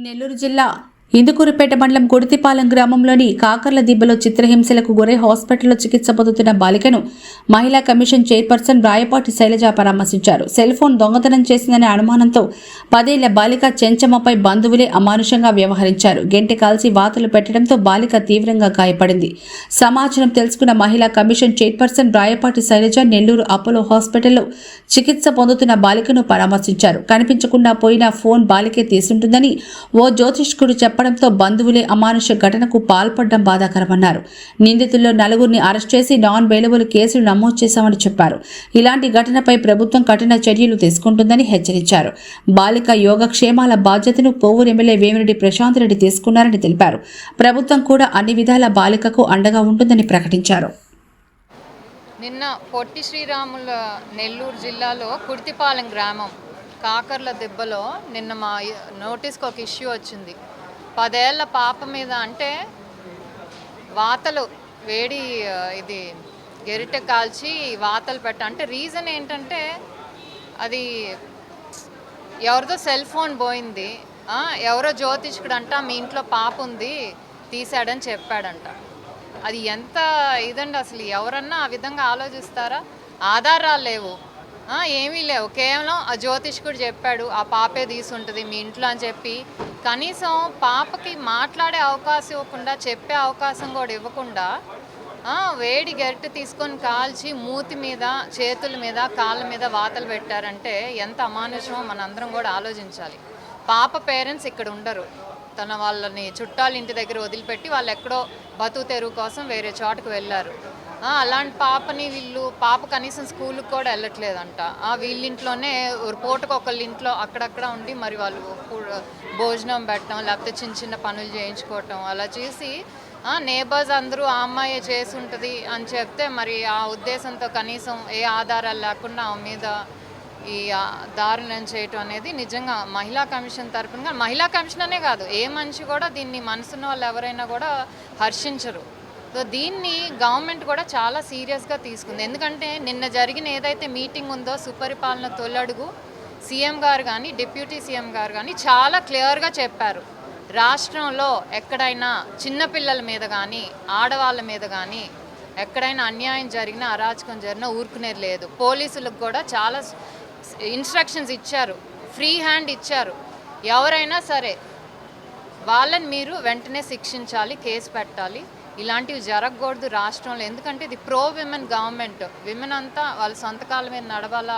నెల్లూరు జిల్లా ఇందుకూరుపేట మండలం గుడితిపాలెం గ్రామంలోని కాకర్ల దిబ్బలో చిత్రహింసలకు గురై హాస్పిటల్లో చికిత్స పొందుతున్న బాలికను మహిళా కమిషన్ చైర్పర్సన్ రాయపాటి శైలజ పరామర్శించారు. సెల్ ఫోన్ దొంగతనం చేసిందనే అనుమానంతో పదేళ్ళ బాలిక చెంచమ్మపై బంధువులే అమానుషంగా వ్యవహరించారు. గెంటి కాల్చి వాతలు పెట్టడంతో బాలిక తీవ్రంగా గాయపడింది. సమాచారం తెలుసుకున్న మహిళా commission chairperson Rayapati Sailaja Nellore Apollo హాస్పిటల్లో చికిత్స పొందుతున్న బాలికను పరామర్శించారు. కనిపించకుండా పోయిన ఫోన్ బాలికే తీసుంటుందని ఓ జ్యోతిష్కుడు చెప్పడంతో బంధువులే అమానుష ఘటనకు పాల్పడడం బాధాకరమన్నారు. నిందితుల్లో నలుగురిని అరెస్ట్ చేసి నాన్ బెయిలబుల్ కేసులు నమోదు చేశామని చెప్పారు. ఇలాంటి ఘటనపై ప్రభుత్వం కఠిన చర్యలు తీసుకుంటుందని హెచ్చరించారు. బాలిక యోగక్షేమాల బాధ్యతను కోవూరు ఎమ్మెల్యే వేమిరెడ్డి ప్రశాంత్ రెడ్డి తీసుకున్నారని తెలిపారు. ప్రభుత్వం కూడా అన్ని విధాల బాలికకు అండగా ఉంటుందని ప్రకటించారు. నిన్న పొట్టి శ్రీరాముల నెల్లూరు జిల్లాలో కుర్తిపాలెం గ్రామం కాకర్ల దెబ్బలో నిన్న మా నోటీస్కి ఒక ఇష్యూ వచ్చింది. పదేళ్ళ పాప మీద అంటే వాతలు వేడి ఇది గెరిట కాల్చి వాతలు పెట్ట అంటే రీజన్ ఏంటంటే అది ఎవరిదో సెల్ ఫోన్ పోయింది. ఎవరో జ్యోతిష్కుడు అంట మీ ఇంట్లో పాప ఉంది తీసాడని చెప్పాడంట. అది ఎంత ఇదండి అసలు? ఎవరన్నా ఆ విధంగా ఆలోచిస్తారా? ఆధారాలు లేవు. ఏమీ లేవు. కేవలం ఆ జ్యోతిష్కుడు చెప్పాడు ఆ పాపే తీసుంటుంది మీ ఇంట్లో అని చెప్పి. కనీసం పాపకి మాట్లాడే అవకాశం ఇవ్వకుండా చెప్పే అవకాశం కూడా ఇవ్వకుండా వేడి గరిటె తీసుకొని కాల్చి మూతి మీద చేతుల మీద కాళ్ళ మీద వాతలు పెట్టారంటే ఎంత అమానుషమో మనందరం కూడా ఆలోచించాలి. పాప పేరెంట్స్ ఇక్కడ ఉండరు. తన వాళ్ళని చుట్టాలు ఇంటి దగ్గర వదిలిపెట్టి వాళ్ళు ఎక్కడో బతుకు తెరువు కోసం వేరే చోటకు వెళ్ళారు. అలాంటి పాపని వీళ్ళు పాప కనీసం స్కూల్కి కూడా వెళ్ళట్లేదంట. ఆ, వీళ్ళింట్లోనే పూటకు ఒకళ్ళ ఇంట్లో అక్కడక్కడ ఉండి మరి వాళ్ళు భోజనం పెట్టడం లేకపోతే చిన్న చిన్న పనులు చేయించుకోవటం అలా చేసి నేబర్స్ అందరూ ఆ అమ్మాయి చేసి ఉంటుంది అని చెప్తే మరి ఆ ఉద్దేశంతో కనీసం ఏ ఆధారాలు లేకుండా ఆమె మీద ఈ దారుణం చేయటం అనేది నిజంగా మహిళా కమిషన్ తరపున మహిళా కమిషన్ అనే కాదు ఏ మనిషి కూడా దీన్ని మనసున్న వాళ్ళు ఎవరైనా కూడా హర్షించరు. సో దీన్ని గవర్నమెంట్ కూడా చాలా సీరియస్గా తీసుకుంది. ఎందుకంటే నిన్న జరిగిన ఏదైతే మీటింగ్ ఉందో సుపరిపాలన తొలడుగు సీఎం గారు కానీ డిప్యూటీ సీఎం గారు కానీ చాలా క్లియర్గా చెప్పారు. రాష్ట్రంలో ఎక్కడైనా చిన్నపిల్లల మీద కానీ ఆడవాళ్ళ మీద కానీ ఎక్కడైనా అన్యాయం జరిగినా అరాచకం జరిగినా ఊరుకునేది లేదు. పోలీసులకు కూడా చాలా ఇన్స్ట్రక్షన్స్ ఇచ్చారు. ఫ్రీ హ్యాండ్ ఇచ్చారు. ఎవరైనా సరే వాళ్ళని మీరు వెంటనే శిక్షించాలి కేసు పెట్టాలి. ఇలాంటివి జరగకూడదు రాష్ట్రంలో. ఎందుకంటే ఇది ప్రో విమెన్ గవర్నమెంట్. విమెన్ అంతా వాళ్ళ సొంతకాల మీద నడవాల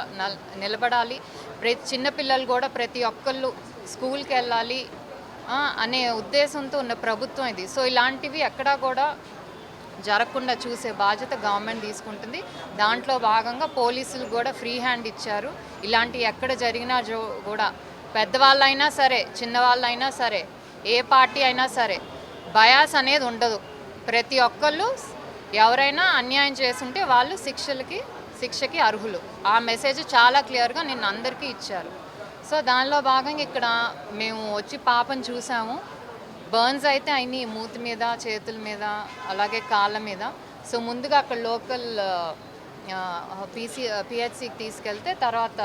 నిలబడాలి. ప్రతి చిన్నపిల్లలు కూడా ప్రతి ఒక్కళ్ళు స్కూల్కి వెళ్ళాలి అనే ఉద్దేశంతో ఉన్న ప్రభుత్వం ఇది. సో ఇలాంటివి ఎక్కడా కూడా జరగకుండా చూసే బాధ్యత గవర్నమెంట్ తీసుకుంటుంది. దాంట్లో భాగంగా పోలీసులు కూడా ఫ్రీ హ్యాండ్ ఇచ్చారు. ఇలాంటివి ఎక్కడ జరిగినా జో కూడా పెద్దవాళ్ళైనా సరే చిన్నవాళ్ళైనా సరే ఏ పార్టీ అయినా సరే బయాస్ అనేది ఉండదు. ప్రతి ఒక్కళ్ళు ఎవరైనా అన్యాయం చేస్తుంటే వాళ్ళు శిక్షలకి శిక్షకి అర్హులు. ఆ మెసేజ్ చాలా క్లియర్గా నిన్న అందరికీ ఇచ్చారు. సో దానిలో భాగంగా ఇక్కడ మేము వచ్చి పాపను చూసాము. బర్న్స్ అయితే అయినాయి మూతి మీద చేతుల మీద అలాగే కాళ్ళ మీద. సో ముందుగా అక్కడ లోకల్ పీసీ పిహెచ్సికి తీసుకెళ్తే తర్వాత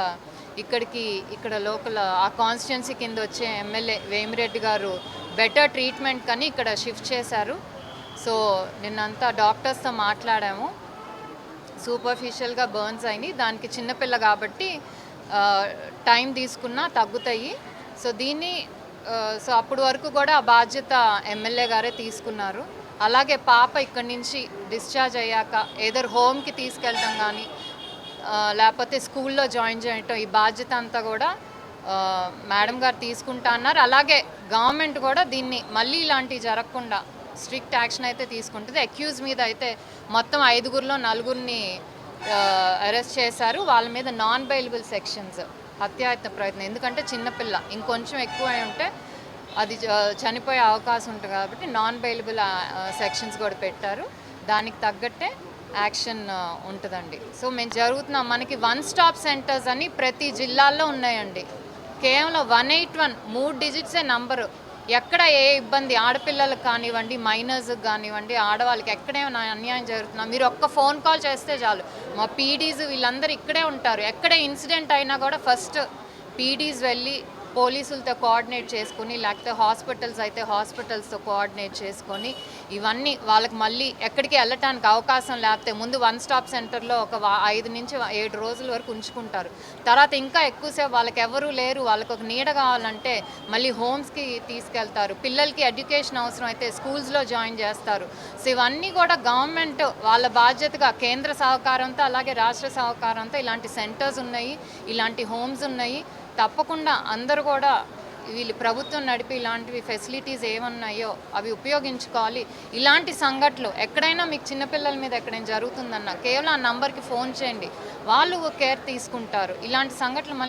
ఇక్కడికి ఇక్కడ లోకల్ ఆ కాన్స్టిట్యున్సీ కింద వచ్చే ఎమ్మెల్యే వేమిరెడ్డి గారు బెటర్ ట్రీట్మెంట్ కానీ ఇక్కడ షిఫ్ట్ చేశారు. సో నిన్నంతా డాక్టర్స్తో మాట్లాడాము. సూపర్ఫిషియల్గా బర్న్స్ అయినాయి. దానికి చిన్నపిల్ల కాబట్టి టైం తీసుకున్నా తగ్గుతాయి. సో దీన్ని సో అప్పటి వరకు కూడా ఆ బాధ్యత ఎమ్మెల్యే గారే తీసుకున్నారు. అలాగే పాప ఇక్కడి నుంచి డిశ్చార్జ్ అయ్యాక ఏదర్ హోమ్కి తీసుకెళ్ళడం కానీ లేకపోతే స్కూల్లో జాయిన్ చేయటం ఈ బాధ్యత అంతా కూడా మేడం గారు తీసుకుంటా అన్నారు. అలాగే గవర్నమెంట్ కూడా దీన్ని మళ్ళీ ఇలాంటివి జరగకుండా స్ట్రిక్ట్ యాక్షన్ అయితే తీసుకుంటుంది. అక్యూజ్ మీద అయితే మొత్తం ఐదుగురిలో నలుగురిని అరెస్ట్ చేశారు. వాళ్ళ మీద నాన్ బైలబుల్ సెక్షన్స్ హత్యాయత్న ప్రయత్నం. ఎందుకంటే చిన్నపిల్ల ఇంకొంచెం ఎక్కువ అయి ఉంటే అది చనిపోయే అవకాశం ఉంటుంది కాబట్టి నాన్ బైలబుల్ సెక్షన్స్ కూడా పెట్టారు. దానికి తగ్గట్టే యాక్షన్ ఉంటుందండి. సో మేము జరుగుతున్నాం. మనకి వన్ స్టాప్ సెంటర్స్ అని ప్రతి జిల్లాల్లో ఉన్నాయండి. కేవలం వన్ ఎయిట్ వన్ మూడు డిజిట్సే నంబరు ఎక్కడ ఏ ఇబ్బంది? ఆడపిల్లలకు కానివ్వండి మైనర్స్ కానివ్వండి ఆడవాళ్ళకి ఎక్కడేమైనా అన్యాయం జరుగుతున్నా మీరు ఒక్క ఫోన్ కాల్ చేస్తే చాలు. మా పీడీస్ వీళ్ళందరూ ఇక్కడే ఉంటారు. ఎక్కడ ఇన్సిడెంట్ అయినా కూడా ఫస్ట్ పీడీస్ వెళ్ళి పోలీసులతో కోఆర్డినేట్ చేసుకుని లేకపోతే హాస్పిటల్స్ అయితే హాస్పిటల్స్తో కోఆర్డినేట్ చేసుకొని ఇవన్నీ వాళ్ళకి మళ్ళీ ఎక్కడికి వెళ్ళటానికి అవకాశం లేకపోతే ముందు వన్ స్టాప్ సెంటర్లో ఒక ఐదు నుంచి ఏడు రోజుల వరకు ఉంచుకుంటారు. తర్వాత ఇంకా ఎక్కువసేపు వాళ్ళకి ఎవరూ లేరు. వాళ్ళకి ఒక నీడ కావాలంటే మళ్ళీ హోమ్స్కి తీసుకెళ్తారు. పిల్లలకి ఎడ్యుకేషన్ అవసరం అయితే స్కూల్స్లో జాయిన్ చేస్తారు. సో ఇవన్నీ కూడా గవర్నమెంట్ వాళ్ళ బాధ్యతగా కేంద్ర సహకారంతో అలాగే రాష్ట్ర సహకారంతో ఇలాంటి సెంటర్స్ ఉన్నాయి ఇలాంటి హోమ్స్ ఉన్నాయి. తప్పకుండా అందరూ కూడా వీళ్ళు ప్రభుత్వం నడిపి ఇలాంటివి ఫెసిలిటీస్ ఏమన్నాయో అవి ఉపయోగించుకోవాలి. ఇలాంటి సంఘటనలు ఎక్కడైనా మీకు చిన్నపిల్లల మీద ఎక్కడైనా జరుగుతుందన్న కేవలం ఆ నంబర్కి ఫోన్ చేయండి. వాళ్ళు కేర్ తీసుకుంటారు. ఇలాంటి సంఘటనలు